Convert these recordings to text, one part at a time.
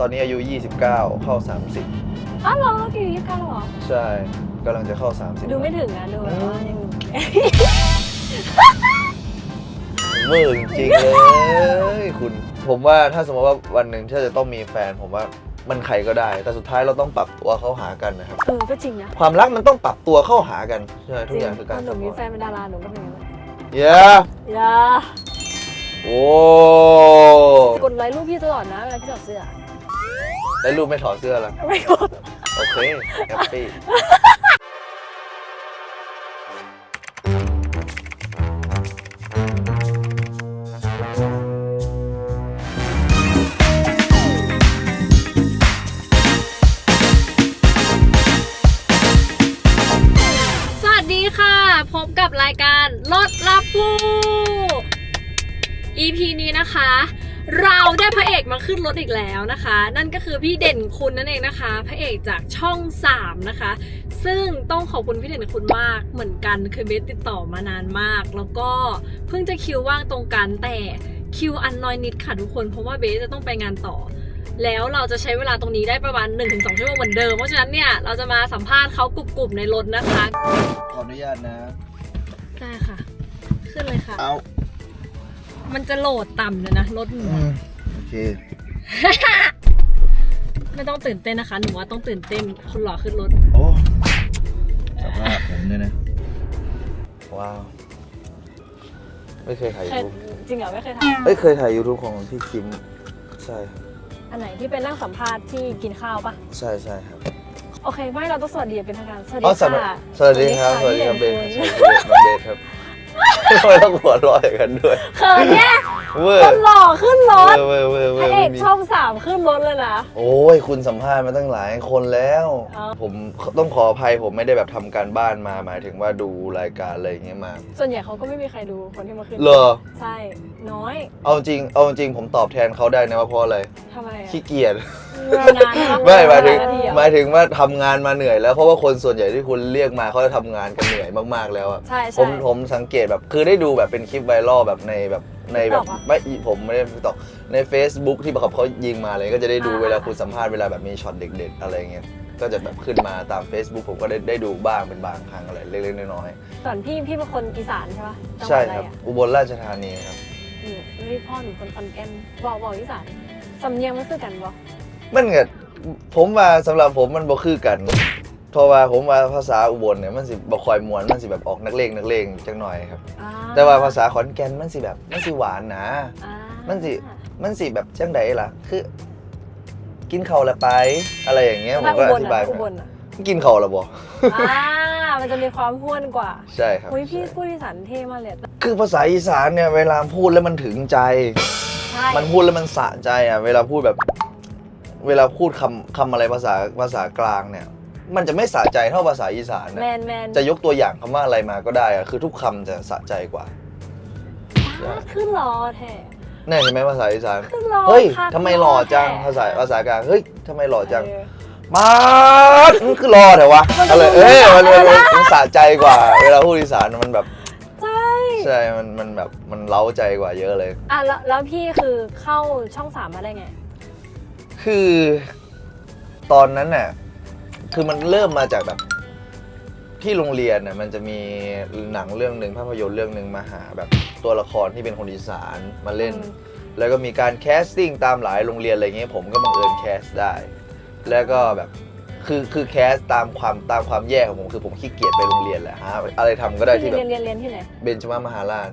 ตอนนี้อายุ 29 เข้า30อ้าวเหรอกี่ยี่สิบเก้าเหรอใช่กำลังจะเข้า 30ดูไม่ถึงนะดูแบบว่ายังเมื่อจริงๆเลยคุณผมว่าถ้าสมมติว่าวันหนึ่งถ้าจะต้องมีแฟน ผมว่ามันใครก็ได้ แต่สุดท้ายเราต้องปรับตัวเข้าหากันนะครับ เออก็จริงนะความรักมันต้องปรับตัวเข้าหากันใช่จทุกริงอย่างคือตกาอรนหนูมีแฟนเป็นดาราหนูก็เป็นอย่างนั้นเย้อย่าโอ้กดไลค์รูปพี่ตลอดนะเวลาพี่ถอดเสื้อ แล้วรูปไม่ถอดเสื้อละไม่กดโอเคแฮปปี้ สวัสดีค่ะ พบกับรายการรถรับผู้ EP นี้นะคะ เราได้พระเอกมาขึ้นรถอีกแล้วนะคะ นั่นก็คือพี่เด่นคุณนั่นเองนะคะ พระเอกจากช่อง 3 นะคะ ซึ่งต้องขอบคุณพี่เด่นคุณมากเหมือนกันคือเบสติดต่อมานานมาก แล้วก็เพิ่งจะคิวว่างตรงกันแต่คิวอันน้อยนิดค่ะทุกคนเพราะว่าเบสจะต้องไปงานต่อ แล้วเราจะใช้เวลาตรงนี้ได้ประมาณ 1-2 ชั่วโมงเหมือนเดิมเพราะฉะนั้นเนี่ยเราจะมาสัมภาษณ์เขากลุ่มๆในรถนะคะขออนุญาตนะได้ค่ะ ขึ้นเลยค่ะเอา มันจะโหลดต่ำเลยนะรถหนูอะโอเค ไม่ต้องตื่นเต้นนะคะ หนูว่าต้องตื่นเต้นคนหล่อขึ้นรถ โอ้สภาพผมเนี่ยนะ ว้าว ไม่เคยถ่ายเคยูยทูบจริงเหรอไม่เคยทเอ้ยเคยถ่ายยูทูบของพี่คิม ใช่ครับำอันไหนที่เป็นนั่งสัมภาษณ์ที่กินข้าวปะใช่ใช่ครับโอเคไม่เราต้องสวัสดีอย่างเป็นทางการสวัสอ๋ดีอสวัสดีค่ะสวัสดีครับ สวัสดีครับเบพี่นด่ใช่คุณเบนน้องเบนครับ ทำไมต้องหัวเร้อยกันด้วย เขินเนี่ย เว้ยคนหล่อขึ้นรถเว้ยเว้ยพเว้ระยเอไม่กมีช่องสามขึ้นรถเลยนะ โอ้ยคุณสัมภาษณ์มาตั้งหลายคนแล้ว อ๋อ ผมต้องขออภัยผมไม่ได้แบบทำการบ้านมาหมายถึงว่าดูรายการอะไรอย่างเงี้ยมาส่วนใหญ่เขาก็ไม่มีใครดูคนที่มาขึ้นเหรอใช่น้อยเอาจริงเอาจริงผมตอบแทนเขาได้นะว่าเพราะอะไรทำไมอะขี้เกียจเวลานานากไม่หมายถึงเวลนทีอะหมายถึงว่าทำงานมาเหนื่อยแล้วเพราะว่าคนส่วนใหญ่ที่คุณเรียกมาเขาจะทำงานกันเหนื่อยมากๆแล้วอะใช่ผใช่มผมสังเกตแบบคือได้ดูแบบเป็นคลิปไวรัลแบบในแบบ ในแบบ TikTok อะ ไม่ผมไม่ได้ตอกใน Facebook ที่แบบเขายิงมาเลยก็จะได้ดูอ่าเวลาคุณสัมภาษณ์เวลาแบบมีช็อตเด็ดๆอะไรเงี้ยก็จะแบบขึ้นมาตาม Facebook ผมก็ได้ได้ดูบ้างเป็นบางครั้งอะไรเล็กๆน้อยก่อนพี่พี่เป็นคนอีสานใช่ปะจังๆหใช่วัดอะไรครับ อะอุบลราชธานีครับ หนูนี่พ่อหนูคนขอนแก่นบอกบอกอีสานสำเนียงมันคือกันบ่มันเกิดผมว่าสำหรับผมมันบ่คือกัน เพราะว่าผมว่าภาษาอุบลเนี่ยมันสิบ่คอยมวนมันสิแบบออกนักเลงนักเลงจังหน่อยครับ อ่แต่ว่าภาษาขอนแก่นมันสิแบบมันสิหวานนะ อ่ามันสิ มันสิแบบจังไดล่ะ คือ กินข้าวและไป อะไรอย่างเงี้ยผมถ้าก็อุอบลธิบายอะไปอุบลอะกินข้าวและบ่อ่ามันจะมีความห้วนกว่าใช่ครับ อุ้ยพี่ใช่พูดอีสานเท่มากเลยคือภาษาอีสานเนี่ยเวลาพูดแล้วมันถึงใจ ใช่มันพูดแล้วมันสะใจอะ เวลาพูดแบบ เวลาพูดคำคำอะไรภาษาภาษากลางเนี่ย มันจะไม่สะใจเท่าภาษาอีสานแมนะนแมนจะยกตัวอย่างคำว่าอะไรมาก็ได้อะคือทุกคำจะสะใจกว่าอ่าขึ้นรอแท้ แน่ใช่ไหมภาษาอีสานขึ้นรอเฮ้ยค่ะทำไมหล่อจังแท้ ภาษาภาษากลางเฮ้ยทำไมหล่อจัง เออ มาดมันคือรอแต่วะมันก็อะไรดูเอ้ยไม่มันสะมันใจนะมันสะใจกว่า เวลาพูดอีสานมันแบบใช่ ใช่มันมันแบบมันเล้าใจกว่าเยอะเลย อะแล้วแล้วพี่คือเข้าช่องสามมาได้ไง คือ ตอนนั้นน่ะ คือมันเริ่มมาจากแบบที่โรงเรียนน่ะมันจะมีหนังเรื่องหนึ่งภาพยนตร์เรื่องหนึ่งมาหาแบบตัวละครที่เป็นคนอีสานมาเล่นอืมแล้วก็มีการแคสติ้งตามหลายโรงเรียนอะไรเงี้ยผมก็บังเอิญแคสได้ แล้วก็แบบคือคือแคสตามความตามความแย่ของผมคือผมขี้เกียจไปโรงเรียนแหละฮะอะไรทำก็ได้ที่เรีแบยนบเรียนเรียนที่ไหนเบนจมามหาราช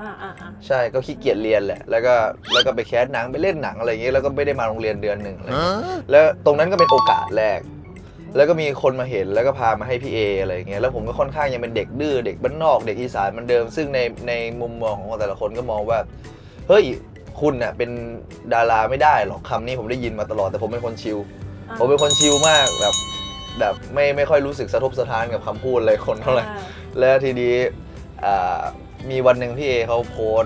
อ่าอ่าอ่าใช่ก็ขี้เกียจเรียนแหละ แล้วก็แล้วก็ไปแคสหนังไปเล่นหนังอะไรเงี้ยแล้วก็ไม่ได้มาโรงเรียนเดือนหนึ่งอะไรเงี้ยแล้วตรงนั้นก็เป็นโอกาสแรก แล้วก็มีคนมาเห็นแล้วก็พามาให้พี่เออะไรเงี้ยแล้วผมก็ค่อนข้างยังเป็นเด็กดื้อเด็กบ้านนอกเด็กอีสานเหมันเดิม ซึ่งในในมุมมองของแต่ละคนก็มองว่า เฮ้ยคุณเน่ะเป็นดาราไม่ได้หรอกคำนี้ผมได้ยินมาตลอดแต่ผมเป็นคนชิลอ่าผมเป็นคนชิลมากแบบแบบไม่ไม่ค่อยรู้สึกสะทกสะท้านกับคำพูดอะไรคนเท่าไหร่ อ่แล้วทีนี้อ่ามีวันหนึ่งพี่เอเขาโพส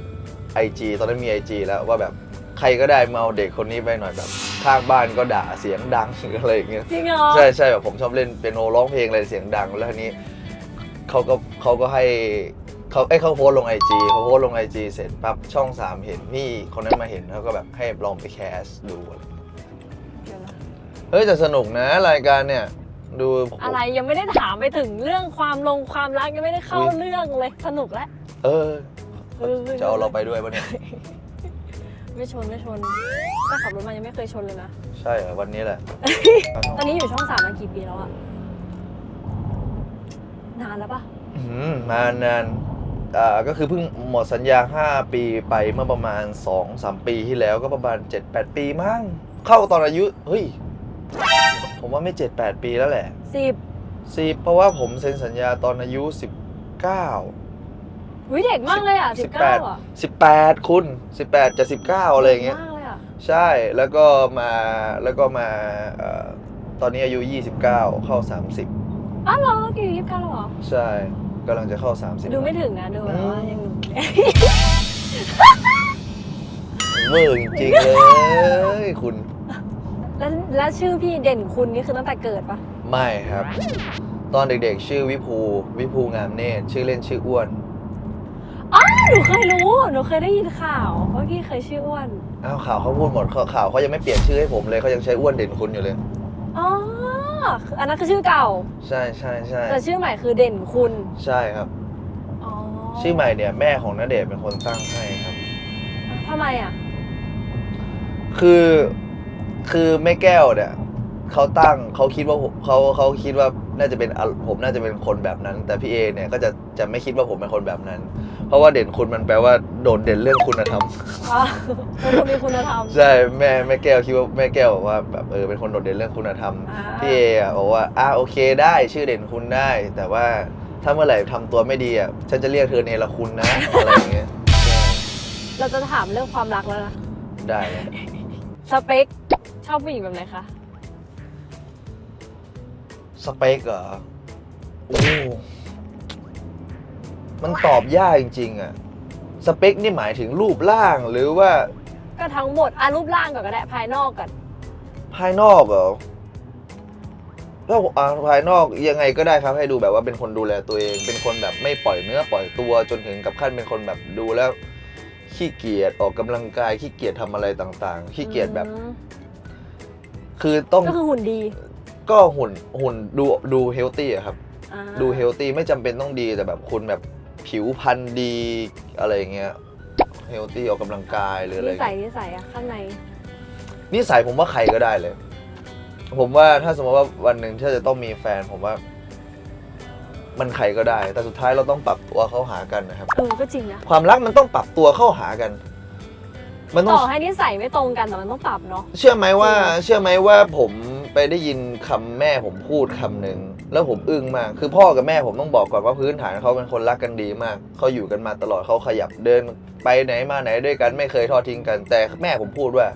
ไอจีตอนนั้นมีไอจีแล้วว่าแบบใครก็ได้มาเอาเด็กคนนี้ไปหน่อยแบบ ข้างบ้านก็ด่าเสียงดังหรืออะไรอย่างเงี้ยจริงเหรอใช่ใช่แบบผมชอบเล่นเปียโนร้องเพลงอะไรเสียงดังแล้วทีนี้เขาก็เขาก็ให้เขาไอ้ยเขาโพสต์ลงไอจีเขาโพสต์ลงไอจีเสร็จปั๊บช่องสามเห็นนี่คนนั้นมาเห็นเขาก็แบบให้ลองไปแคสดูอะไรเฮ้ยแต่สนุกนะรายการเนี่ยดูอะไรยังไม่ได้ถามไปถึงเรื่องความลงความรักยังไม่ได้เข้าอุ๊ย เรื่องเลยสนุกแล้ว เออ เออ จะเอาเราไปด้วยปะเนี่ย ไม่ชนไม่ชน แต่ขับรถมายังไม่เคยชนเลยนะ ใช่เหรอวันนี้แหละ ตอนนี้อยู่ช่องสามมากี่ปีแล้วอะนานแล้วปะอืมมานานอ่าก็คือเพิ่งหมดสัญญา 5 ปีไปเมื่อประมาณ 2-3 ปีที่แล้วก็ประมาณ 7-8 ปีมั้งเข้าตอนอายุเฮ้ย ผมว่าไม่ 7-8 ปีแล้วแหละสิบสิเพราะว่าผมเซ็นสัญญาตอนอายุ 19 วิเด็กมากเลยอะสิบเก้าอะ18 คุณ 18จะ19 อะไรอย่างเงี้ย ด็กมากเลยอะ ใช่แล้วก็มาแล้วก็มาเอ่อตอนนี้อายุ 29 เข้า30อ้าวเหรอกี่ยี่สิบเก้าแล้วเหรอใช่กำลังจะเข้า 30ดูไม่ถึงนะ ดูแบบว่ายังหนุ่มเมื่อจริงๆเลยคุณแล้วแล้วชื่อพี่เด่นคุณนี่คือตั้งแต่เกิดปะไม่ครับ ตอนเด็กๆ ชื่อวิภูวิภูงามเนตรชื่อเล่นชื่ออ้วน อ๋อหนูเคยรู้ หนูเคยได้ยินข่าวว่าพี่เคยชื่ออ้วน อ้าวข่าวเขาพูดหมดข่าวข่าวเขายังไม่เปลี่ยนชื่อให้ผมเลยเขายังใช้อ้วนเด่นคุณอยู่เลย อ๋อ อันนั้นคือชื่อเก่า ใช่ใช่ใช่แต่ชื่อใหม่คือเด่นคุณ ใช่ครับ อ๋อชื่อใหม่เนี่ยแม่ของณเดชน์เป็นคนตั้งให้ครับ ทำไมอะ คือคือแม่แก้วเนี่ยเขาตั้งเขาคิดว่าผมเขาเขาคิดว่า น่าจะเป็นอะผมน่าจะเป็นคนแบบนั้น แต่พี่เอเนี่ยก็จะจะไม่คิดว่าผมเป็นคนแบบนั้น เพราะว่าเด่นคุณมันแปลว่าโดดเด่นเรื่องคุณธรรมอ๋อเป็นคนมีคุณธรรม ใช่แม่แม่แก้วคิดว่าแม่แก้วบอกว่าแบบเออเป็นคนโดดเด่นเรื่องคุณธรรมอ่า พี่เออะบอกว่าอะโอเคได้ชื่อเด่นคุณได้ แต่ว่าถ้าเมื่อไหร่ทำตัวไม่ดีอะฉันจะเรียกเธอเนรคุณนะอะไรอย่างเงี้ยเราจะถามเรื่องความรักแล้วนะ ได้เลยสเปคชอบผู้หญิงแบบไหนคะ สเปคเหรอโอ้มันตอบยากจริง ๆอะสเปคนี่หมายถึงรูปร่างหรือว่าก็ทั้งหมดอะรูปร่างก่อนก็ได้ภายนอกก่อน ภายนอกเหรอถ้าอ่าภายนอกยังไงก็ได้ครับ ให้ดูแบบว่าเป็นคนดูแลตัวเอง เป็นคนแบบไม่ปล่อยเนื้อปล่อยตัวจนถึงกับขั้นเป็นคนแบบดูแล้วขี้เกียจออกกำลังกายขี้เกียจทำอะไรต่าง ๆ ขี้เกียจแบบอืมคือต้องก็คือหุ่นดี ก็หุ่นหุ่นดูดูเฮลตี้อะครับ อ่าดูเฮลตี้ไม่จำเป็นต้องดีแต่แบบคุณแบบผิวพรรณดีอะไรอย่างเงี้ยเฮลตี้ออกกำลังกายหรืออะไรอนิย่างสัยเงี้ยนิสัยอะข้างใน นิสัยผมว่าใครก็ได้เลย ผมว่าถ้าสมมติว่าวันหนึ่งถ้าจะต้องมีแฟน ผมว่า มันใครก็ได้ แต่สุดท้ายเราต้องปรับตัวเข้าหากันนะครับ เออ ก็จริงนะ ความรักมันต้องปรับตัวเข้าหากัน มันต้องต่อให้นิสัยไม่ตรงกันแต่มันต้องปรับเนาะ เชื่อไหมว่าจริงนะเชื่อไหมว่าผม ไปได้ยินคำแม่ผมพูดคำหนึ่งแล้วผมอึ้งมาก คือพ่อกับแม่ผมต้องบอกก่อนว่าพื้นฐานเขาเป็นคนรักกันดีมาก เขาอยู่กันมาตลอดเขาขยับเดิน ไปไหนมาไหนด้วยกันไม่เคยทอดทิ้งกัน แต่แม่ผมพูดว่า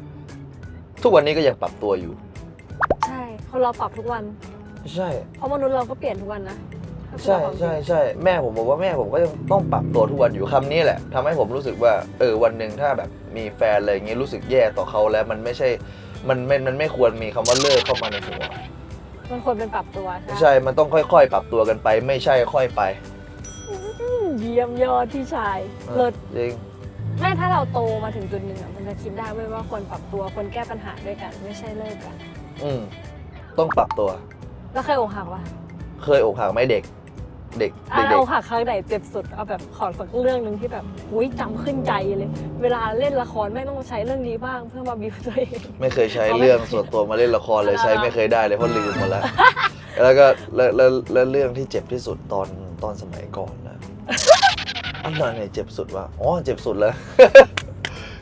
ทุกวันนี้ก็ยังปรับตัวอยู่ ใช่คนเราปรับทุกวัน ใช่ เพราะมนุษย์เราก็เปลี่ยนทุกวันนะถ้าพูดใช่ตามความจริงใช่ใช่แม่ผมบอกว่าแม่ผมก็ยังต้องปรับตัวทุกวันอยู่คำนี้แหละทำให้ผมรู้สึกว่าเออวันหนึ่งถ้าแบบมีแฟนอะไรอย่างงี้รู้สึกแย่ต่อเขาแล้วมันไม่ใช่ มันไม่มันไม่ควรมีคำว่าเลิกเข้ามาในหัวมันควรเป็นปรับตัวใช่ใช่ มันต้องค่อยๆ ปรับตัวกันไป ไม่ใช่ค่อยไปอืมเยี่ยมยอดพี่ชายเลิศจริงแม่ถ้าเราโตมาถึงจุดหนึ่งอะมันจะคิดได้เว้ยว่าควรปรับตัวควรแก้ปัญหาด้วยกัน ไม่ใช่เลิกกันอืมต้องปรับตัว แล้วเคยอกหักปะเคยอกหักไหมเด็ก เด็กอะเด็กอกหักครั้งไหนเจ็บสุดเอาแบบขอสักเรื่องหนึ่งที่แบบหุยจำขึ้นใจเลย เวลาเล่นละครไม่ต้องใช้เรื่องนี้บ้างเพื่อมาบิวตัวเองๆไม่เคยใช้เอาไหมเรื่องส่วนตัวมาเล่นละครเลยเอาละใช้ไม่เคยได้เลยเพราะลืมหมดแล้ว แล้วก็แล้วแล้วแล้วเรื่องที่เจ็บที่สุดตอนตอนสมัยก่อนนะอันไหนเจ็บสุดวะอ๋อเจ็บสุดเลย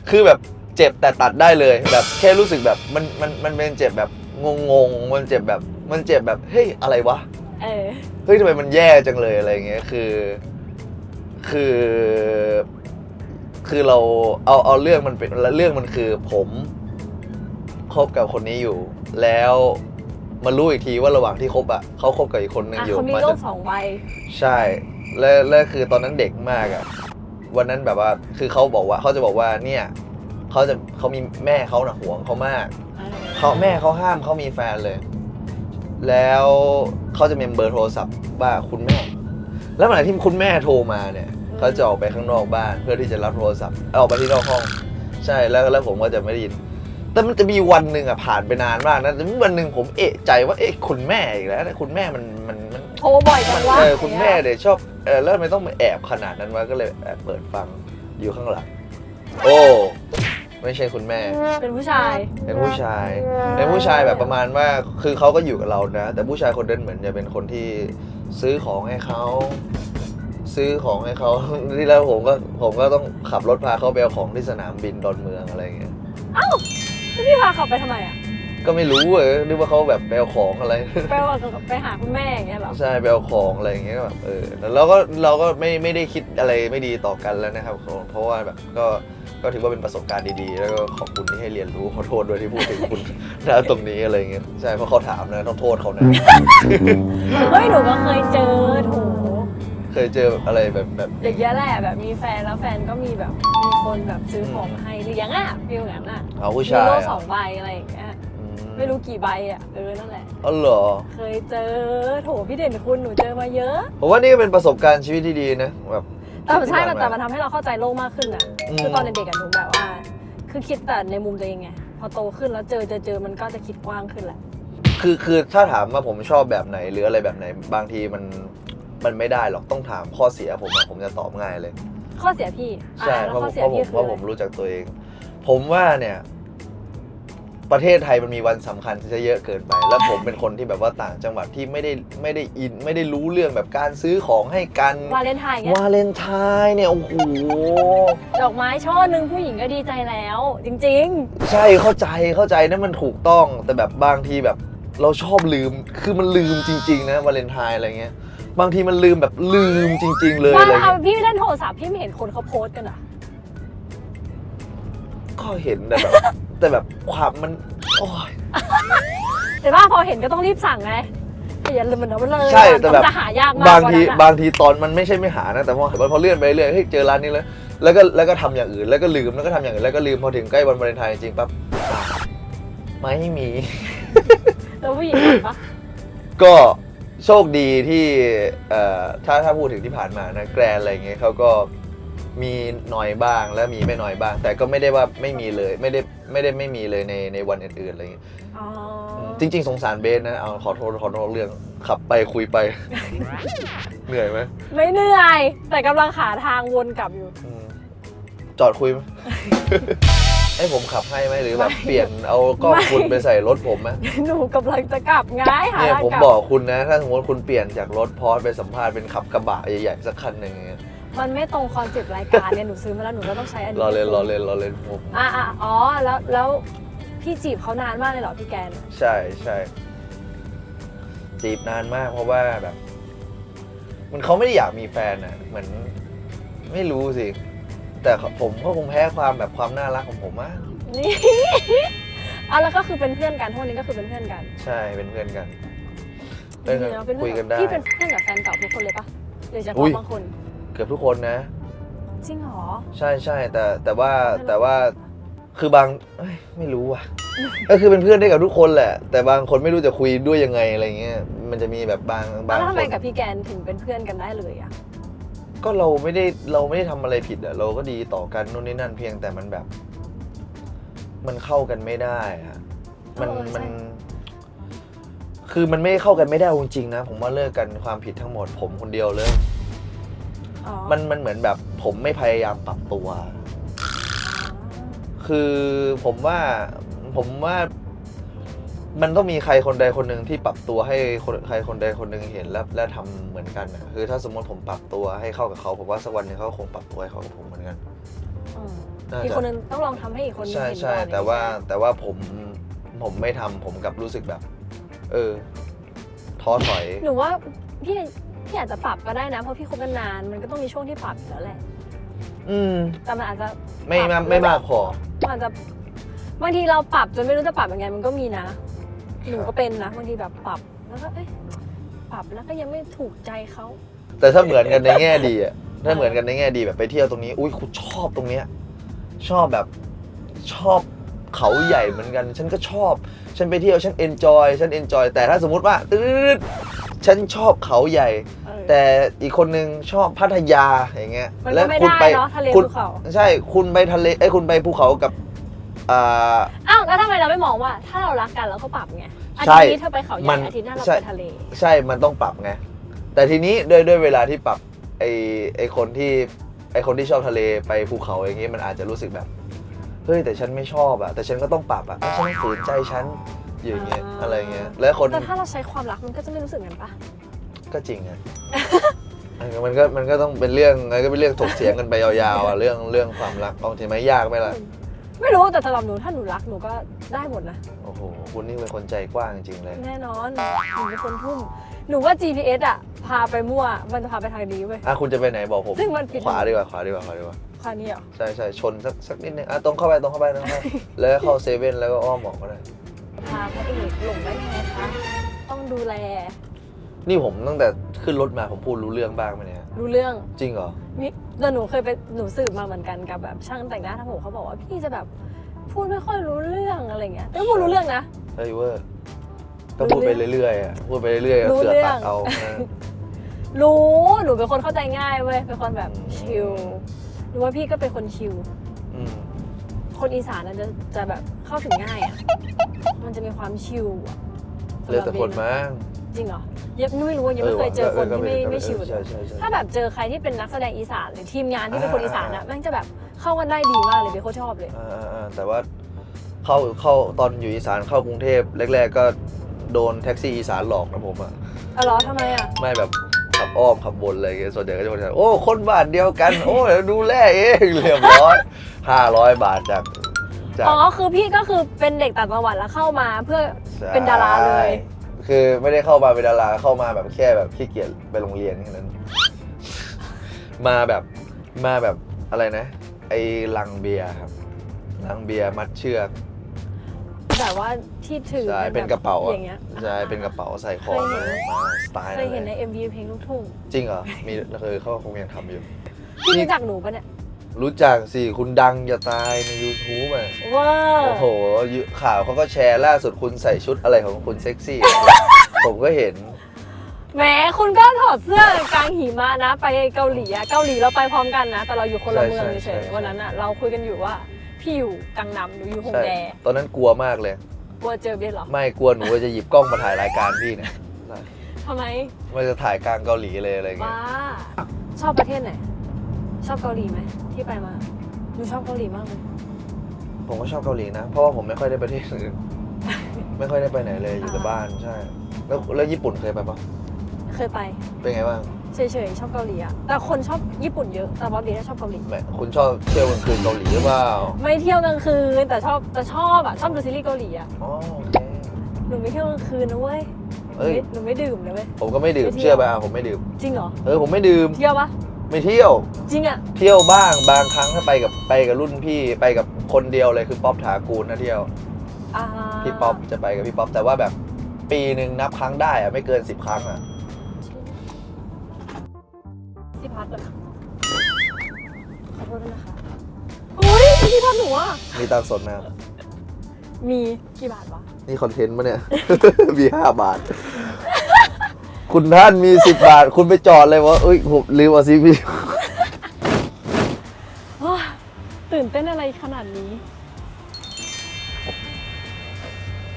คือแบบเจ็บแต่ตัดได้เลย แบบแค่รู้สึกแบบมันมันมันเป็นเจ็บแบบงงๆมันเจ็บแบบมันเจ็บแบบเฮ้ยอะไรวะ เออ เฮ้ยทำไมมันแย่จังเลยอะไรเงี้ยคือ คือ คือเราเอาเอาเรื่องมันเป็นเรื่องมันคือผมคบกับคนนี้อยู่ แล้วมารู้อีกทีว่าระหว่างที่คบอะเขาคบกับอีกคนหนึ่งอะอยู่เขามีมาโลจากกสองใบใช่ แล้วแล้วคือตอนนั้นเด็กมากอะวันนั้นแบบว่าคือเขาบอกว่าเขาจะบอกว่าเนี่ยเขาจะเขามีแม่เขาหน่ะห่วงเขามากเขาแม่เขาห้ามเขามีแฟนเลย แล้วเขาจะมีเบอร์โทรศัพท์ว่าคุณแม่ แล้วเมื่อไหร่ที่คุณแม่โทรมาเนี่ยเขาจะออกไปข้างนอกบ้านเพื่อที่จะรับโทรศัพท์เอาออกไปที่นอกห้อง ใช่แล้วแล้วผมก็จะไม่ได้ยิน แต่มันจะมีวันหนึ่งอะผ่านไปนานมากนะแต่มีวันหนึ่งผมเอะใจว่าเอ๊ะคุณแม่อีกแล้วนะคุณแม่มันมันมันโทรบ่อยจัมังนวะเออคุณแม่เดี๋ยวชอบเออแล้วทำไมต้องมาแอบขนาดนั้นวะก็เลยแอบเปิดฟังอยู่ข้างหลังโอ้ ไม่ใช่คุณแม่ เป็นผู้ชาย เป็นผู้ชาย เป็นผู้ชายแบบประมาณว่า คือเขาก็อยู่กับเรานะ แต่ผู้ชายคนนั้นเหมือนจะเป็นคนที่ซื้อของให้เขาซื้อของให้เขา ที่แล้วผมก็ผมก็ต้องขับรถพาเขาไปเอาของที่สนามบินดอนเมืองอะไรอย่างเงี้ยแล้วพี่พาเขาไปทำไมอะ ก็ไม่รู้เออนึกว่าเขาแบบไปเอาของอะไร ไปว่าไปหาคุณแม่อย่างเงี้ยเหรอ ใช่ไปเอาของอะไรอย่างเงี้ยก็แบบเออแล้วเราก็เราก็ไม่ไม่ได้คิดอะไรไม่ดีต่อกันแล้วนะครับ เพราะว่าแบบก็ ก็ถือว่าเป็นประสบการณ์ดีๆ แล้วก็ขอบคุณที่ให้เรียนรู้ขอโทษด้วยที่พูดถึงคุณนะตรงนี้อะไรอย่างเงี้ยใช่เพราะเขาถามนะต้องโทษเขานะ เฮ้ยหนูก็เคยเจอโถเคยเจออะไรแบบแบบอย่างเงี้ยแหละแบบมีแฟนแล้วแฟนก็มีแบบมีคนแบบซื้อของมาให้เลี้ยงอะฟิลอย่างนั้นอะเอาผู้มีชายโลอะสองใบอะไรอย่างเงี้ยอืไม่รู้กี่ใบอะเออนั่นแหละอ๋อเหรอเคยเจอโถพี่เด่นคุณหนูเจอมาเยอะผมว่านี่ก็เป็นประสบการณ์ชีวิตที่ดีนะแบบ แต่มันใช่ที่ผ่าแต่มันทำให้เราเข้าใจโลกมากขึ้นนะอืม คือตอนเด็กๆอะหนูแบบว่า คือคิดแต่ในมุมตัวเองไง พอโตขึ้นแล้วเจอเจอเจอมันก็จะคิดกว้างขึ้นแหละ คือคือถ้าถามว่าผมชอบแบบไหนหรืออะไรแบบไหน บางทีมันมันไม่ได้หรอกต้องถามข้อเสียผมอะผมจะตอบง่ายเลย ข้อเสียพี่ใช่อะเพแล้วราะข้อผมเสียเพราะผพี่มคืเพอราะอะไรผมรู้จักตัวเอง ผมว่าเนี่ย ประเทศไทยมันมีวันสำคัญที่จะเยอะเกินไป แล้วผมเป็นคนที่แบบว่าต่างจังหวัดที่ไม่ได้ไม่ได้อินไม่ได้รู้เรื่องแบบการซื้อของให้กันวาเลนไทน์เงี้ยวาเลนไทน์เนี่ยโอ้โหดอกไม้ช่อหนึ่งผู้หญิงก็ดีใจแล้ว จริงใช่เข้าใจเข้าใจนั่นมันถูกต้อง แต่แบบบางทีแบบเราชอบลืมคือมันลืมจริง ๆ นะวาเลนไทน์อะไรเงี้ยบางทีมันลืมแบบลืมจริง ๆ เลยๆว่าอะไรเอาเงี้ยพี่เล่นโทรศัพท์พี่ไม่เห็นคนเขาโพสต์กันเหรอะก็เห็นแต่แบบแต่แบบความมันโอ้ย แต่ว่าพอเห็นก็ต้องรีบสั่งไงแต่อย่าลืมมันเอาไปเลยใช่แต่แบบ มันจะหายากมากบางทีกว่นั้นอะบางทีตอนมันไม่ใช่ไม่หานะ แต่พอพอเลื่อนไปเรื่อยเฮ้ยเจอร้านนี้แล้วแล้วก็แล้วก็ทำอย่างอื่นแล้วก็ลืมแล้วก็ทำอย่างอื่นแล้วก็ลืมพอถึงใกล้วันวาเลนไทน์จริงๆปั๊บไม่มี แล้วผู้หญิงเห็นปะก็โชคดีที่เอ่อถ้าถ้าพูดถึงที่ผ่านมานะแกรนอะไรเงี้ยเขาก็ มีน้อยบ้างและมีไม่น้อยบ้าง แต่ก็ไม่ได้ว่าไม่มีเลยไม่ได้ไม่ได้ไม่มีเลยในในวันอื่นๆอะไรเงี้ยอ๋อจริง ๆ สงสารเบสนะเอาขอโทษขอโทษเรื่องขับไปคุยไป เหนื่อยไหมไม่เหนื่อย แต่กำลังหาทางวนกลับอยู่ อืมจอดคุยไหม ให้ผมขับให้ไหมหรือแบบเปลี่ยนเอากล้องไม่ คุณไปใส่รถผมไหมหนูกำลังจะกลับไงหาเนี่ยทางผมกลับอกคุณนะ ถ้าสมมติคุณเปลี่ยนจากรถพอร์ไปสัมภาษณ์เป็นขับกระบะใหญ่ๆสักคันหนึ่งอย่างเงี้ย มันไม่ตรงคอนเซ็ปต์รายการเนี่ยหนูซื้อมาแล้วหนูก็ต้องใช้อันนี้รอเล่นรอเล่นรอเล่นผมอะอะอ๋อแล้วแล้วพี่จีบเขานานมากเลยเหรอพี่แกนใช่ใช่จีบนานมากเพราะว่าแบบ มันเขาไม่ได้อยากมีแฟนอะ เหมือนไม่รู้สิ แต่ผมก็คงแพ้ความแบบความน่ารักของผมมากนี่อะแล้วก็คือเป็นเพื่อนกันพวกนี้ก็คือเป็นเพื่อนกัน ใช่เป็นเพื่อนกันเพื่อนกันดีะเป็นคุเพื่ยอกันได้พี่เป็นเพื่อนกับแฟนเก่าทุกคนเลยปะหรือเฉอุ๊พาะยบางคน เกือบทุกคนนะ จริงเหรอ ใช่ใช่แต่แต่ว่าแต่ว่าคือบางเอ้ยไม่รู้ว่ะ ก็คือเป็นเพื่อนได้กับทุกคนแหละ แต่บางคนไม่รู้จะคุยด้วยยังไงอะไรเงี้ยมันจะมีแบบบางบางแล้วทำคไมนกับพี่แกนถึงเป็นเพื่อนกันได้เลยอะ ก็เราไม่ได้เราไม่ได้ทำอะไรผิดอะเราก็ดีต่อกันนู่นนี่นั่นเพียงแต่มันแบบ มันเข้ากันไม่ได้อะมันเออใช่ มัน คือมันไม่เข้ากันไม่ได้จริงๆนะ ผมว่าเลิกกันความผิดทั้งหมดผมคนเดียวเลย อ๋อ มันมันเหมือนแบบผมไม่พยายามปรับตัว คือผมว่าผมว่า มันต้องมีใครคนใดคนหนึ่งที่ปรับตัวให้คนใครคนใดคนหนึ่งเห็นแล้วและทำเหมือนกันนะคือถ้าสมมติผมปรับตัวให้เข้ากับเขาผมว่าสักวันหนึงเขาก็คงปรับตัวให้เข้ากับผมเหมือนกันอืมน่าอีกจะ คนนึงต้องลองทำให้อีกคนนึงใช่เห็นใช่ก่อนแต่ว่าแต่ว่าผมผมไม่ทำผมกลับรู้สึกแบบ เออท้อถอย หนูว่าพี่ พี่อาจจะปรับก็ได้นะ เพราะพี่คบกันนาน มันก็ต้องมีช่วงที่ปรับอยู่แล้วแหละ อืม แต่มันอาจจะไม่ปมารับไม่มากพอ มันอาจจะบางทีเราปรับจนไม่รู้จะปรับยังไงมันก็มีนะ หนูก็เป็นนะบางทีแบบปรับแล้วก็เอ้ยปรับแล้วก็ยังไม่ถูกใจเขาแต่ถ้าเหมือนกันในแง่ดีอะถ้าเหมือนกันในแง่ดีแบบไปเที่ยวตรงนี้ อุ้ยคุณชอบตรงเนี้ยชอบแบบชอบเขาใหญ่เหมือนกัน ฉันก็ชอบ ฉันไปเที่ยวฉันเอนจอยฉันเอนจอยแต่ถ้าสมมุติว่าตืดฉันชอบเขาใหญ่เออ แต่อีกคนนึงชอบพัทยาอย่างเงี้ยมันก็ไม่ได้เนาะทะเลคุณภูเขา ใช่คุณไปทะเลไอ้ยคุณไปภูเขากับอ่า อ้าวแล้วทำไมเราไม่มองว่า ถ้าเรารักกันเราก็ปรับไงอาใช่ทิตย์นี้เธอไปเขาใหมัญ่นอาทิตย์หน้าเราใช่ ไปทะเล ใช่มันต้องปรับไง แต่ทีนี้ด้วยด้วยเวลาที่ปรับไอไอคนที่ไอคนที่ชอบทะเลไปภูเขาอย่างงี้มันอาจจะรู้สึกแบบ เฮ้ยแต่ฉันไม่ชอบอะแต่ฉันก็ต้องปรับอะแล้วฉันต้องฝืนใจฉันอยู่อย่างเงี้ยอ่า อะไรเงี้ยแล้วคนแต่ถ้าเราใช้ความรักมันก็จะไม่รู้สึกงั้นปะ ก็จริงอะเออมันก็มันก็ต้องเป็นเรื่องมันก็เป็นเรื่องถกเถียงกันไปยาวๆอะเรื่องเรื่องความรักบางทีไม่ยากไหมล่ะ ไม่รู้แต่สำหรับหนูถ้าหนูรักหนูก็ได้หมดนะ โอ้โห คุณนี่เป็นคนใจกว้างจริงๆเลย แน่นอนหนูเป็นคนทุ่ม หนูว่า GPS อะ พาไปมั่ว มันจะพาไปทางดีเว้ย อะคุณจะไปไหนบอกผม ซึ่งมันผิดขวาดีกว่าขวาดีกว่าขวาดีกว่าคานี้เหรอ ใช่ใช่ชนสักสักนิดนึงอะตรงเข้าไปตรงเข้าไปตรงเข้าไปแล้วก็เข้าเซเว่นแล้วก็อ้อมออกก็ได้พาพระเอกหลงได้ยังไงคะ ต้องดูแล นี่ผมตั้งแต่ขึ้นรถมาผมพูดรู้เรื่องบ้างไหมเนี่ย รู้เรื่องจริงเหรอ นี่แต่หนูเคยไปหนูสืบมาเหมือนกันกับแบบช่างแต่งหน้าทั้งหมดเขาบอกว่าพี่จะแบบพูดไม่ค่อยรู้เรื่องอะไรเงี้ยแต่ก็พูดรู้เรื่องนะ เฮ้ยเวอร์ก็พูดไปเรื่อยๆอะพูดไปเรื่อยๆรู้เสือเรื่องตัดเอาเออรู้หนูเป็นคนเข้าใจง่ายเว้ยเป็นคนแบบชิลหนูว่าพี่ก็เป็นคนชิลอืมคนอีสานน่ะจะจะแบบเข้าถึงง่ายอะมันจะมีความชิลอะเลือกแต่คนมั้ง จริงเหรอยังไม่รู้ว่ายังไม่เคยเจอคนที่ไม่ไม่ชิลเลใช่ยใช่ใช่ถ้าแบบเจอใครที่เป็นนักแสดงอีสานหรือทีมงานที่เป็นคนอีสานอะแม่งจะแบบเข้ากันได้ดีมากเลยเบโคชอบเลยอ่าอ่าอ่าแต่ว่าเข้าเข้าตอนอยู่อีสานเข้ากรุงเทพแรก ๆ ก็โดนแท็กซี่อีสานหลอกนะผมอะอ๋อเหรอทำไมอะไม่แบบขับอ้อมขับบนอะไรอย่างเงี้ยส่วนใหญ่ก็จะบอกว่าโอ้คนบ้านเดียวกัน โอ้เดี๋ยวดูแลเองเรียบร้อยห้าร้อยบาทจากจากอ๋อคือพี่ก็คือเป็นเด็กต่างจังหวัดแล้วเข้ามาเพื่อเป็นดาราเลยใช่ คือไม่ได้เข้ามาเป็นดาราเข้ามาแบบแค่แบบขี้เกียจไปโรงเรียนแค่นั้น มาแบบมาแบบอะไรนะ ไอ้ลังเบียร์ครับลังเบียร์มัดเชือกแบบว่าที่ถือใช่แบบเป็นกระเป๋าอะอย่างเงี้ย ใช่เป็นกระเป๋าใส่ของเคยเห็น มาสไตล์เคยเห็นในนั้นเลย MV เพลงลูกทุ่งจริงเหรอมีเคยเขาคงยังทำอยู่ พี่รู้จักหนูปะเนี่ย รู้จักสิคุณดังอย่าตายใน YouTube อะ ว้าว โอ้โหข่าวเขาก็แชร์ล่าสุดคุณใส่ชุดอะไรของคุณเซ็กซี่ ผมก็เห็น แหมคุณก็ถอดเสื้อกลางหิมะนะ ไปเกาหลีอะเกาหลีเราไปพร้อมกันนะ แต่เราอยู่คนละเมืองใช่ใช่เฉยใช่ ๆวันนั้นอะเราคุยกันอยู่ว่า พี่อยู่กังนำหนูอยู่ฮงใช่แดตอนนั้นกลัวมากเลย กลัวเจอเบสเหรอไม่กลัวหนูจะหยิบกล้องมาถ่ายรายการพี่เนี่ยทำไมมันจะถ่ายกลางเกาหลีเลยอะไรเงี้ว้ายชอบประเทศไหน ชอบเกาหลีไหมที่ไปมาหนูชอบเกาหลีมากเลยผมก็ชอบเกาหลีนะ เพราะว่าผมไม่ค่อยได้ไปประเทศอื่น ไม่ค่อยได้ไปไหนเลยอยู่แต่บ้านใช่ แล้วแล้วญี่ปุ่นเคยไปปะเคยไป เป็นไงบ้าง เฉยๆชอบเกาหลีอะแต่คนชอบญี่ปุ่นเยอะ แต่บอสเบสชอบเกาหลีแหมคุณชอบเที่ยวกลางคืนเกาหลีหรือเปล่า ไม่เที่ยวกลางคืนแต่ชอบแต่ชอบอะชอบดูซีรีส์เกาหลีอะอ๋อโอเคหนูไม่เที่ยวกลางคืนนะเว้ย เอ้ย หนูไม่ดื่มนะเว้ย ผมก็ไม่ดื่มไม่เที่ยวเชื่อป่ะอะผมไม่ดื่ม จริงเหรอ เออผมไม่ดื่ม เที่ยวปะ ไม่เที่ยว จริงอะเที่ยวบ้างบางครั้งถ้าไปกับไปกับรุ่นพี่ไปกับคนเดียวเลยคือป๊อปถากูลนะเที่ยว อ่าพี่ป๊อปจะไปกับพี่ป๊อปแต่ว่าแบบปีหนึ่งนับครั้งได้อะไม่เกินสิบครั้งอะที่พักเลยขอโทษด้วยนะคะอุ้ยที่พักหนูอะมีตังค์สดนะมีกี่บาทวะนี่คอนเทนต์ปะเนี่ย มีห้าบาท คุณท่านมีสิบบาท คุณไปจอดเลยวะเอ้ยผมลืมเอาซีพีว้าตื่นเต้นอะไรขนาดนี้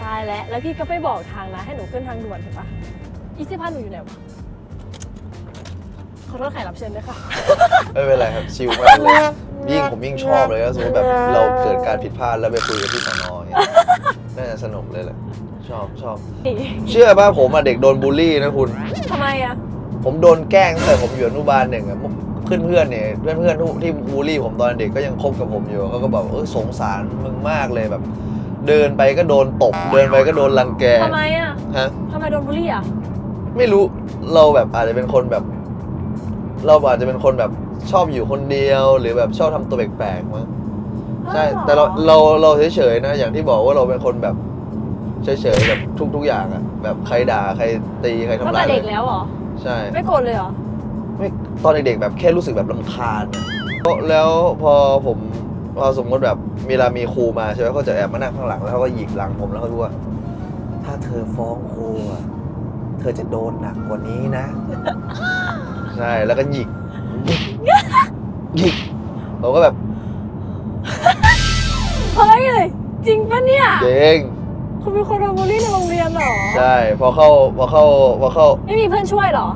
ตายแล้ว แล้วพี่ก็ไปบอกทางนะ ให้หนูขึ้นทางด่วนถูกปะอีซี่พันหนูอยู่ไหนวะ ขอโทษแขกรับเชิญด้วยค่ะ ไม่เป็นไรครับชิลมากเลยยิ่งผมยิ่งชอบเลยก็สมมติแบบเราเกิดการผิดพลาดแล้วไปคุยกับที่สนออย่างเงี้ย น่าจะสนุกเลยแหละชอบชอบ เชื่อป่ะผมอะเด็กโดนบูลลี่นะคุณ ทำไมอะผมโดนแกล้งตั้งแต่ผมอยู่อนุบาลหนึ่งอะเพื่อนเพื่อนๆเนี่ยเพื่อนเพื่อนๆที่บูลลี่ผมตอนเด็กก็ยังคบกับผมอยู่เขาก็บอกว่าเออสงสารมึงมากเลยแบบ เดินไปก็โดนตบเดินไปก็โดนรังแกทำไมอะฮะ ทำไมโดนบูลลี่อะไม่รู้เราแบบอาจจะเป็นคนแบบ เราอาจจะเป็นคนแบบชอบอยู่คนเดียว หรือแบบชอบทำตัวแปลกๆมั้ง ใช่แต่เราเราเราเฉยๆนะ อย่างที่บอกว่าเราเป็นคนแบบเฉยๆแบบทุกๆอย่างอะแบบใครด่าใครตีใครตั้งทำแต่ร้ายเด็กแล้วเหรอใช่ไม่โกรธเลยเหรอไม่ตอนเด็กๆแบบแค่รู้สึกแบบลำคาญอะแล้วพอผมพอสมมติแบบเวลามีครูมาใช่ไหมเขาจะแอบมานั่งข้างหลังแล้วเขาก็หยิกหลังผมแล้วเขาพูดว่า ถ้าเธอฟ้องครูอะเธอจะโดนหนักกว่านี้นะ ใช่แล้วก็หยิกหยิกหยิกผมก็แบบ เฮ้ย จริงปะเนี่ย เจ๊งคุณเป็นคนโดนบูลลี่ในโรงเรียนเหรอ ใช่พอเข้าพอเข้าพอเข้าไม่มีเพื่อนช่วยเหรอ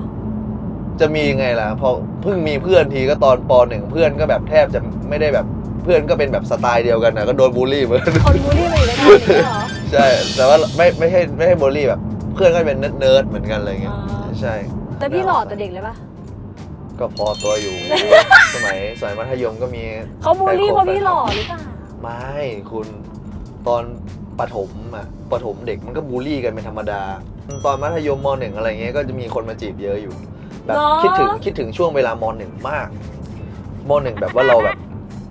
จะมีไงล่ะพอเพิ่งมีเพื่อนทีก็ตอนปหนึ่งเพื่อนก็แบบแทบจะไม่ได้แบบเพื่อนก็เป็นแบบสไตล์เดียวกันนะก็โดนบูลลี่เหมือนกันคนบูลลี่มาอยู่ในการนี้เหรอ ใช่ แต่ว่าไม่ไม่ใช่ไม่ใช่บูลลี่แบบ เพื่อนก็เป็นเนิร์ดๆเหมือนกันอะไรเงี้ยอ่าใช่แต่พี่หล่อแต่เด็กเลยปะก็พอตัวอยู่ สมัยสมัยมัธยมก็มีเขาบูลลี่เพราะพี่หล่อหรือเปล่า ไม่คุณตอนประถมอะประถมเด็กมันก็บูลลี่กันเป็นธรรมดา ตอนมัธยมมหนึ่งอะไรเงี้ยก็จะมีคนมาจีบเยอะอยู่ แบบเนอะคิดถึงคิดถึงช่วงเวลามหนึ่งมากมหนึ่งแบบว่าเราแบบ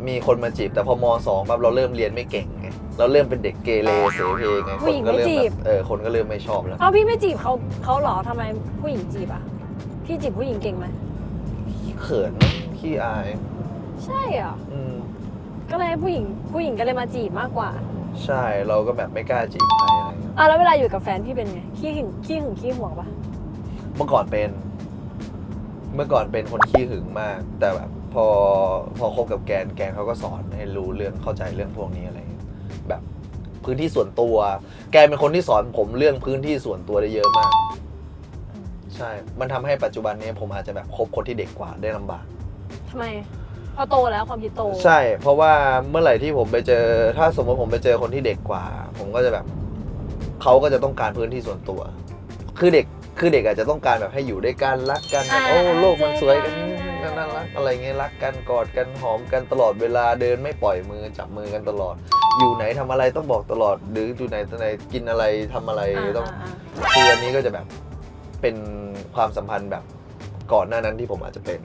มีคนมาจีบ แต่พอมสองแบบเราเริ่มเรียนไม่เก่งไงเราเริ่มเป็นเด็กเกเรเสเพไงคนก็เริ่มแบบเออคนก็เริ่มไม่ชอบแล้ว เอาพี่ไม่จีบเขาเขาเหรอทำไมผู้หญิงจีบอะ พี่จีบผู้หญิงเก่งไหมเขินนะขี้อาย ใช่เหรออืม ก็เลยให้ผู้หญิงผู้หญิงก็เลยมาจีบมากกว่าใช่เราก็แบบไม่กล้าจีบใครอะไรเงี้ยอะแล้วเวลาอยู่กับแฟนพี่เป็นไงขี้หึงขี้หึงขี้ห่วงปะเมื่อก่อนเป็น เมื่อก่อนเป็นคนขี้หึงมาก แต่แบบพอพอคบกับแกนแกนเขาก็สอนให้รู้เรื่องเข้าใจเรื่องพวกนี้อะไรเงี้ยแบบพื้นที่ส่วนตัว แกนเป็นคนที่สอนผมเรื่องพื้นที่ส่วนตัวได้เยอะมาก ใช่ มันทำให้ปัจจุบันนี้ผมอาจจะแบบคบคนที่เด็กกว่าได้ลำบาก ทำไม พอโตแล้วความคิดโตใช่ เพราะว่าเมื่อไหร่ที่ผมไปเจอ ถ้าสมมติผมไปเจอคนที่เด็กกว่า ผมก็จะแบบเขาก็จะต้องการพื้นที่ส่วนตัว คือเด็กคือเด็กอาจจะต้องการแบบให้อยู่ด้วยกันรักกันอ่าโอ้โลกมันสวยกันใช่น่ารักอะไรเงี้ยรักกันกอดกันหอมกันตลอดเวลาเดินไม่ปล่อยมือจับมือกันตลอด อยู่ไหนทำอะไรต้องบอกตลอด หรืออยู่ไหนตไหนกินอะไรทำอะไรอ่าต้องอ่าคืออันนี้ก็จะแบบเป็นความสัมพันธ์แบบก่อนหน้านั้นที่ผมอาจจะเป็น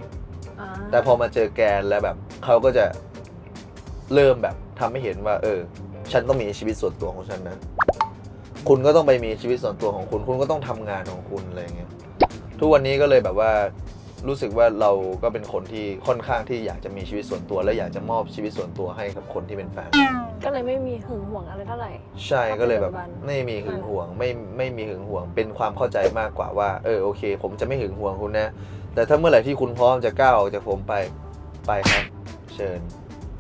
อ่าแต่พอมาเจอแกนแล้วแบบเขาก็จะเริ่มแบบทำให้เห็นว่า เออ ฉันต้องมีชีวิตส่วนตัวของฉันนะ คุณก็ต้องไปมีชีวิตส่วนตัวของคุณ คุณก็ต้องทำงานของคุณอะไรอย่างเงี้ยทุกวันนี้ก็เลยแบบว่ารู้สึกว่าเราก็เป็นคนที่ค่อนข้างที่อยากจะมีชีวิตส่วนตัว และอยากจะมอบชีวิตส่วนตัวให้กับคนที่เป็นแฟน ก็เลยไม่มีหึงห่วงอะไรเท่าไหร่ ใช่ก็เลยแบบปัจจุบัน ไม่มีหึงหวงไม่ไม่มีหึงหวงเป็นความเข้าใจมากกว่าว่า เออโอเค ผมจะไม่หึงหวงคุณนะ แต่ถ้าเมื่อไหร่ที่คุณพร้อมจะก้าวออกจากผมไปไปครับ เชิญ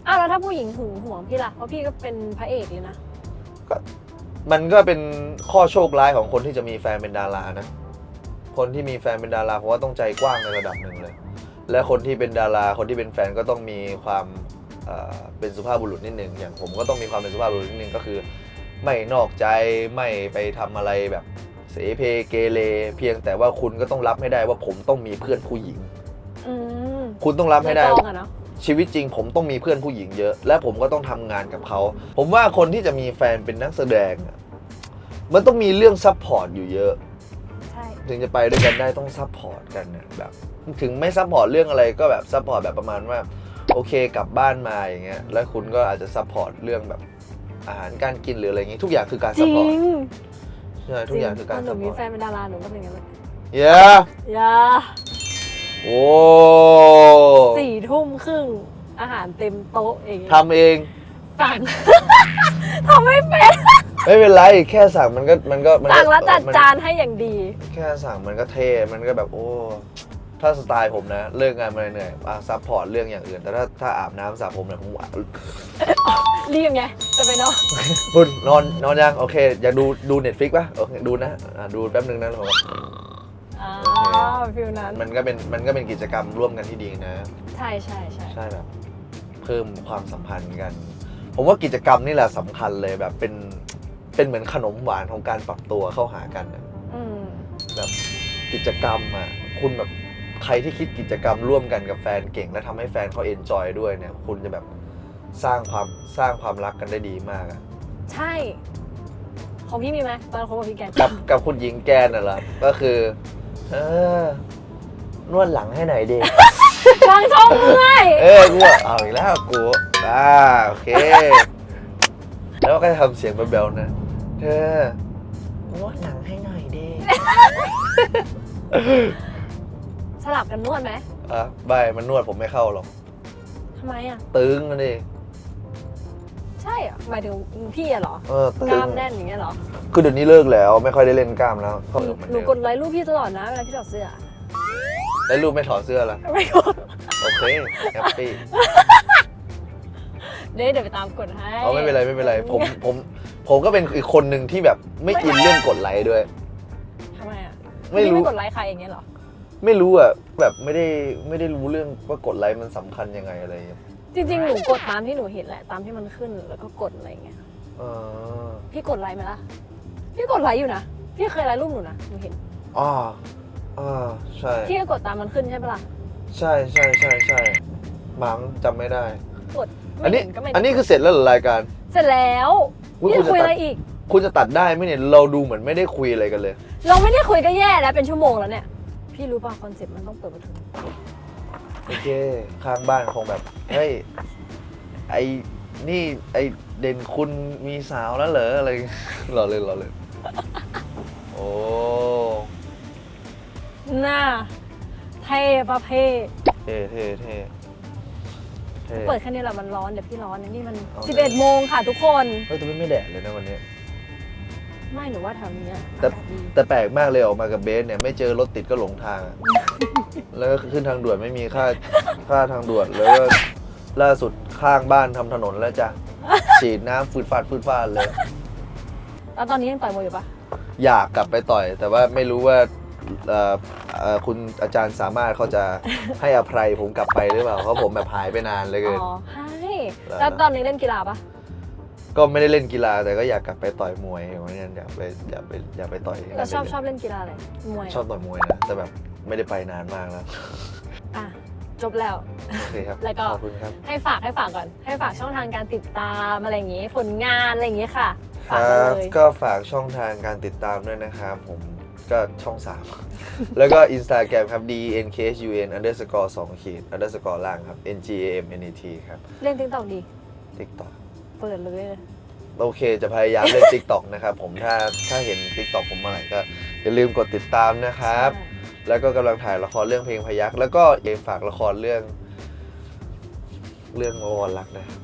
อ้าวแล้วถ้าผู้หญิงหึงห่วงพี่ล่ะ เพราะพี่ก็เป็นพระเอกเลยนะ มันก็เป็นข้อโชคร้ายของคนที่จะมีแฟนเป็นดารานะ คนที่มีแฟนเป็นดาราเพราะว่าต้องใจกว้างในระดับหนึ่งเลย และคนที่เป็นดาราคนที่เป็นแฟนก็ต้องมีความเอ่อเป็นสุภาพบุรุษนิดหนึ่งอย่างผมก็ต้องมีความเป็นสุภาพบุรุษนิดหนึ่งก็คือ ไม่นอกใจไม่ไปทำอะไรแบบ เสเพเกเรเพียงแต่ว่าคุณก็ต้องรับให้ได้ว่าผมต้องมีเพื่อนผู้หญิง อืมคุณต้องรับให้ได้ ในกองอะเนาะชีวิตจริงผมต้องมีเพื่อนผู้หญิงเยอะ และผมก็ต้องทำงานกับเขา ผมว่าคนที่จะมีแฟนเป็นนักแสดงอะมันต้องมีเรื่องซัพพอร์ตอยู่เยอะ ใช่ ถึงจะไปด้วยกันได้ต้องซัพพอร์ตกันนะแบบ ถึงไม่ซัพพอร์ตเรื่องอะไรก็แบบซัพพอร์ตแบบประมาณว่า โอเคกลับบ้านมาอย่างเงี้ยแล้วคุณก็อาจจะซัพพอร์ตเรื่องแบบอาหารการกินหรืออะไรอย่างงี้ทุกอย่างคือการจซัพริพอร์ตง ใช่ทุกอย่างคือการตนหซันูพพมีอร์ตแฟนเป็นดาราหนูก็เป็นอย่างนั้นแหละเย้อย่าโอ้สี่ทุ่มครึ่งอาหารเต็มโต๊ะเองทำเอง สั่ง ทำไม่เป็นไม่เป็นไร แค่สั่งมันก็มันก็มันก็สั่งแล้วจัดมันจานให้อย่างดีแค่สั่งมันก็เท่มันก็แบบโอ้ ถ้าสไตล์ผมนะ เลิกงานมาเหนื่อยๆอะซัพพอร์ตเรื่องอย่างอื่น แต่ถ้าถ้าอาบน้ำสระผมเนี่ยผมว่ารีบไงจะไปนอนคุณนอนนอนยังโอเคอยากดูดูเน็ตฟิกป่ะโอเคดูนะอะดูแป๊บนึงนะผมอ่าฟิลนั้นมันก็เป็นมันก็เป็นกิจกรรมร่วมกันที่ดีนะ ใช่ใช่ใช่ใช่แบบเพิ่มความสัมพันธ์กัน ผมว่ากิจกรรมนี่แหละสำคัญเลยแบบเป็นเป็นเหมือนขนมหวานของการปรับตัวเข้าหากันอะอืมแบบกิจกรรมอะคุณแบบ ใครที่คิดกิจกรรมร่วมกันกับแฟนเก่ง และทำให้แฟนเขาเอนจอยด้วยเนี่ยคุณจะแบบสร้างความสร้างความรักกันได้ดีมากอะใช่ ของพี่มีไหมตอนคบกับพี่แกนกับกับคุณหญิงแกนน่ะเหรอก็คือ เออนวดหลังให้หน่อยดิบางช่องเมื่อยเออกูว่าเอาอีกแล้วกูอ่าโอเค แล้วก็จะทำเสียงเบลๆนะเธอนวดหลังให้หน่อยดิ สลับกันนวดไหมอะใบมันนวดผมไม่เข้าหรอก ทำไมอะ ตึงนั่นเองใช่เหรอหมายถึงพี่อะเหรอเออตึกงล้ามแน่นอย่างเงี้ยเหรอคือเดี๋ยวนี้เลิกแล้วไม่ค่อยได้เล่นกล้ามแล้วเพราะหนูเหมือนหนูเดิมกดไลค์รูปพี่ตลอดนะเวลาพี่ถอดเสื้อแล้วรูปไม่ถอดเสื้อละไม่กดโอเคแฮปปี้เดี๋ยวเดี๋ยวไปตามกดให้เอาไม่เป็นไรไม่เป็นไรผมผมผมก็เป็นอีกคนหนึ่งที่แบบไม่อินเรื่องกดไลค์ด้วยทำไมอะไม่รู้ พี่กดไลค์ใครอย่างเงี้ยเหรอ ไม่รู้อะแบบไม่ได้ไม่ได้รู้เรื่องว่ากดไลค์มันสำคัญยังไงอะไรอย่างเงี้ยจริงๆ หนูกดตามที่หนูเห็นแหละ ตามที่มันขึ้นแล้วก็กดอะไรอย่างเงี้ยเออพี่กดไลค์ไหมล่ะ พี่กดไลค์อยู่นะ พี่เคยไลค์รูปหนูนะหนูเห็นอ่าอ่าใช่ พี่ก็กดตามมันขึ้นใช่ปะล่ะ ใช่ใช่ใช่ใช่มั้งจำไม่ได้ กดอันไม่นี้เห็นก็ไม่อันนี้คือเสร็จแล้วเหรอรายการเสร็จแล้วอุ๊ยพี่คุณจะคุยจะตัดอะไรอีก คุณจะตัดได้ไหมเนี่ยเราดูเหมือนไม่ได้คุยอะไรกันเลย เราไม่ได้คุยก็แย่แล้วเป็นชั่วโมงแล้วเนี่ย พี่รู้ป่ะคอนเซ็ปต์มันต้องเปิดประตูโอเค ข้างบ้านคงแบบ เฮ้ย ไอ้นี่ไอ้เด่นคุณมีสาวแล้วเหรออะไรรอเล่นรอเล่นโอ้หน้าเท่ประเภทเท่เท่เท่เท่เปิดแค่นี้แหละมันร้อนเดี๋ยวพี่ร้อนนะนี่มันเอา11 โมงค่ะทุกคน เฮ้ยแต่ไม่ไม่แดดเลยนะวันนี้ ไม่หนูว่าแถวนี้อะแต่ อากาศดีแต่แปลกมากเลยออกมากับเบสเนี่ยไม่เจอรถติดก็หลงทางอะแล้วก็ขึ้นทางด่วนไม่มีค่าค่าทางด่วนแล้วก็ล่าสุดข้างบ้านทำถนนแล้วจ้ะฉีดน้ำฟืดฟาดฟืดฟาดเลย แล้วตอนนี้ยังต่อยมวยอยู่ปะอยากกลับไปต่อย แต่ว่าไม่รู้ว่าเอ่อเอ่อคุณอาจารย์สามารถเขาจะให้อภัยผมกลับไปหรือเปล่าเพราะผมแบบหายไปนานเลยเกิน อ๋อให้แล้วแล้วตอนนี้เล่นกีฬาปะ ก็ไม่ได้เล่นกีฬาแต่ก็อยากกลับไปต่อยมวยอย่างนี้ยอยากไปอยากไปอยากไปต่อยเราชอบชอบเล่นกีฬาอะไรมวยเหรชอบต่อยมวยนะแต่แบบไม่ได้ไปนานมากแล้วอะจบแล้ว โอเคครับแล้วก็ ขอบคุณครับ ให้ฝากให้ฝากก่อน ให้ฝากช่องทางการติดตามอะไรอย่างงี้ ผลงานอะไรอย่างงี้ค่ะคฝากรัมาบเลยก็ฝากช่องทางการติดตามด้วยนะครับผมก็ช่อง 3 แล้วก็ Instagram ครับ d n k s u n underscore 2ขีด underscore ล่างครับ n g a m n e t ครับ เล่นติ๊กต็อกดี TikTok เปิดเลย โอเคจะพยายามเล่น TikTok นะครับผมถ้าถ้าเห็น TikTok ผมเมื่อไหร่ก็ อย่าลืมกดติดตามนะครับ แล้วก็กำลังถ่ายละครเรื่องเพลงพยักแล้วก็อย่าฝากละครเรื่อง เรื่องวอนรักนะครับ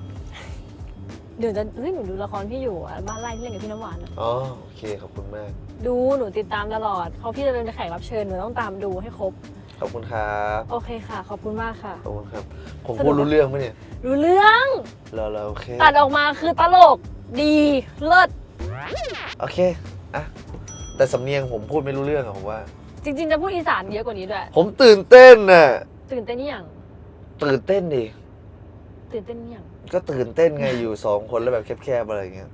เดี๋ยวจะเฮ้ยหนูดูละครพี่อยู่อะบ้านไร่ที่เล่นกับพี่น้ำหวานอะอ๋อโอเคขอบคุณมาก ดูหนูติดตามตลอดเพราะพี่จะเป็นแขกรับเชิญหนูต้องตามดูให้ครบ ขอบคุณครับโอเคค่ะ ขอบคุณมากค่ะ ขอบคุณครับผมสนุกพูดรู้เรื่องไหมเนี่ยรู้เรื่องเราเราโอเคตัดออกมาคือตลกดีเลิศโอเคอะแต่สำเนียงผมพูดไม่รู้เรื่องอะผมว่า จริง ๆ จะพูดอีสานเยอะกว่านี้ด้วย ผมตื่นเต้นน่ะตื่นเต้นนี่ยังตื่นเต้นดิตื่นเต้นนี่ยังก็ตื่นเต้นไงอยู่สองคนแล้วแบบแคบๆอะไรอย่างเงี้ย